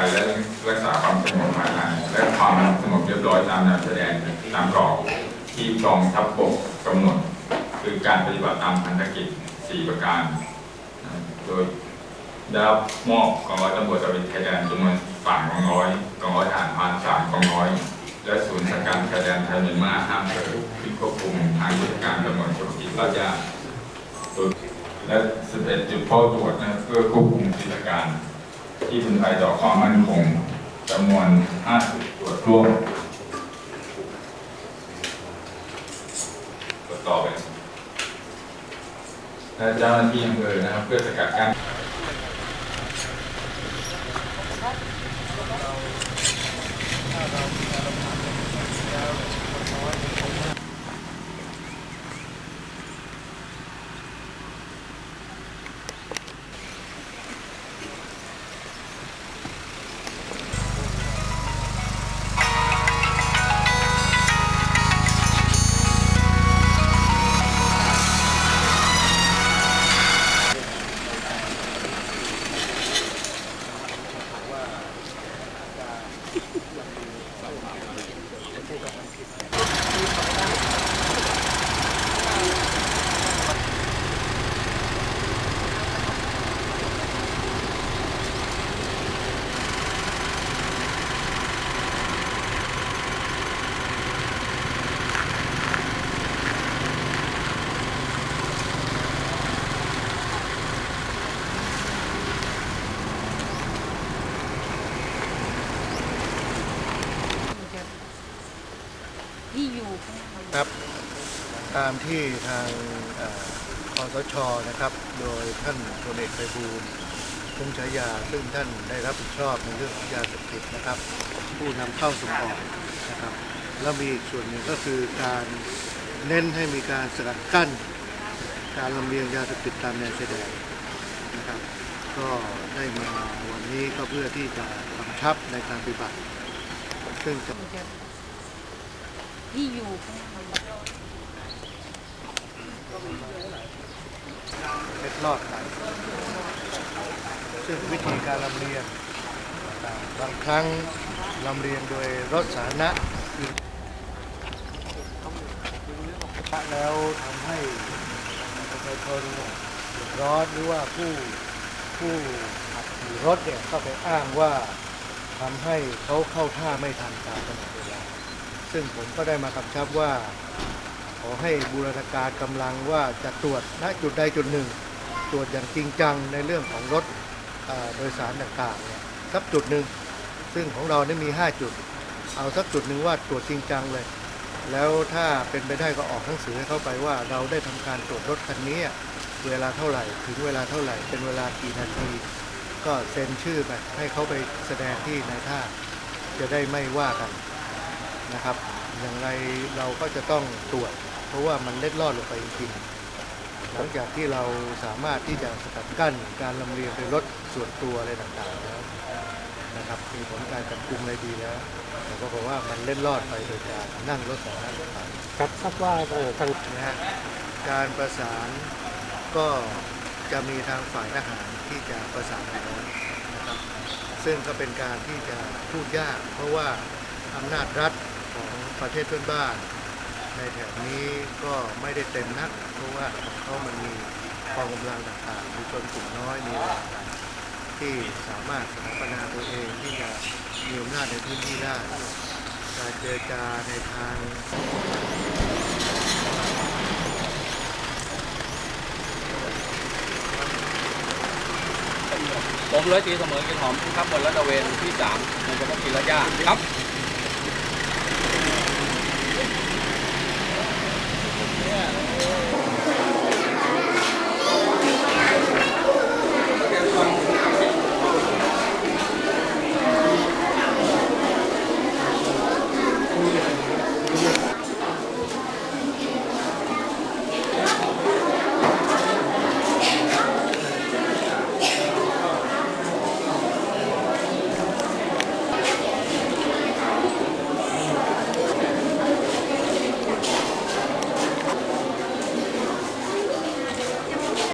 ไตยและรักษาความสงบภายในและความสงบเรียบร้อยตามแนวชายแดนตามกรอบที่กองทัพบกกำหนด คือการปฏิบัติตามพันธกิจ 4 ประการ โดยได้รับมอบกองร้อยตำรวจตระเวนชายแดนจำนวนสามกองร้อยกองร้อยทหารพรานสามกองร้อยและศูนย์สังกัดชายแดนไทยเมียนมาห้ามเกิดที่ควบคุมทางยุทธการกำหนดธุรกิจราชกาและ 11 จุดเฝ้าตรวจนะเพื่อควบคุมกิจการ ที่เป็นภัยต่อความมั่นคงจำนวน50ตรวจร่วมตรวจต่อไปและเจ้าหน้าที่อำเภอนะครับเพื่อสกัดกั้น ครับ ตามที่ทางเอ่อคอสชนะครับ โดยท่านพลเอกไพบูลย์คงฉายาซึ่งท่านได้รับผิดชอบในเรื่องของยาเสพติดนะครับ ผู้นำเข้าส่งออกนะครับ แล้วมีอีกส่วนหนึ่งก็คือการเน้นให้มีการสกัดกั้น การลำเลียงยาเสพติดตามแนวชายแดนนะครับ ก็ได้มาวันนี้ก็เพื่อที่จะกำชับในการปฏิบัติซึ่งจะ ที่อยู่เล็ดลอดไปซึ่งวิธีการลำเลียงบางครั้งลำเลียงโดยรถสาธารณะแล้วทำให้ประชาชนเดือดร้อนหรือว่าผู้ผู้ขับขี่รถเนี่ยก็ไปอ้างว่าทำให้เขาเข้าท่าไม่ทันตามกำหนดเวลา ซึ่งผมก็ได้มากำชับว่า ขอให้บูรณาการกำลังว่าจะตรวจณจุดใดจุดหนึ่ง ตรวจอย่างจริงจังในเรื่องของรถโดยสารต่างๆเนี่ยสักจุดหนึ่งซึ่งของเราเนี่ยมี 5 จุด เอาสักจุดหนึ่งว่าตรวจจริงจังเลย แล้วถ้าเป็นไปได้ก็ออกหนังสือให้เขาไปว่าเราได้ทำการตรวจรถคันนี้เวลาเท่าไหร่ ถึงเวลาเท่าไหร่ เป็นเวลากี่นาที ก็เซ็นชื่อไปให้เขาไปแสดงที่นายท่าจะได้ไม่ว่ากัน นะครับ อย่างไรเราก็จะต้องตรวจ เพราะว่ามันเล็ดลอดลงไปจริงๆหลังจากที่เราสามารถที่จะสกัดกั้นการลำเลียงโดยรถส่วนตัวอะไรต่างๆแล้วนะครับมีผลการจับกุมอะไรดีแล้วแต่ก็บอกว่ามันเล็ดลอดไปโดยการนั่งรถสาธารณะต่างๆครับทราบว่าเอ่อทางนะฮะการประสานก็จะมีทางฝ่ายทหารที่จะประสานงานนะครับ ซึ่งก็เป็นการที่จะพูดยาก เพราะว่าอำนาจรัฐ ของประเทศเพื่อนบ้าน ในแถบนี้ก็ไม่ได้เต็มนัก เพราะว่าเขามันมีกองกำลังต่างๆมีชนกลุ่มน้อยมีอะไรต่างๆที่สามารถสถาปนาตัวเองที่จะมีอำนาจในพื้นที่ได้การเจรจาในทางผมร้อยตีเสมอกินหอมครับบนรัตระเวนที่สามในจังหวัดกิรยาครับ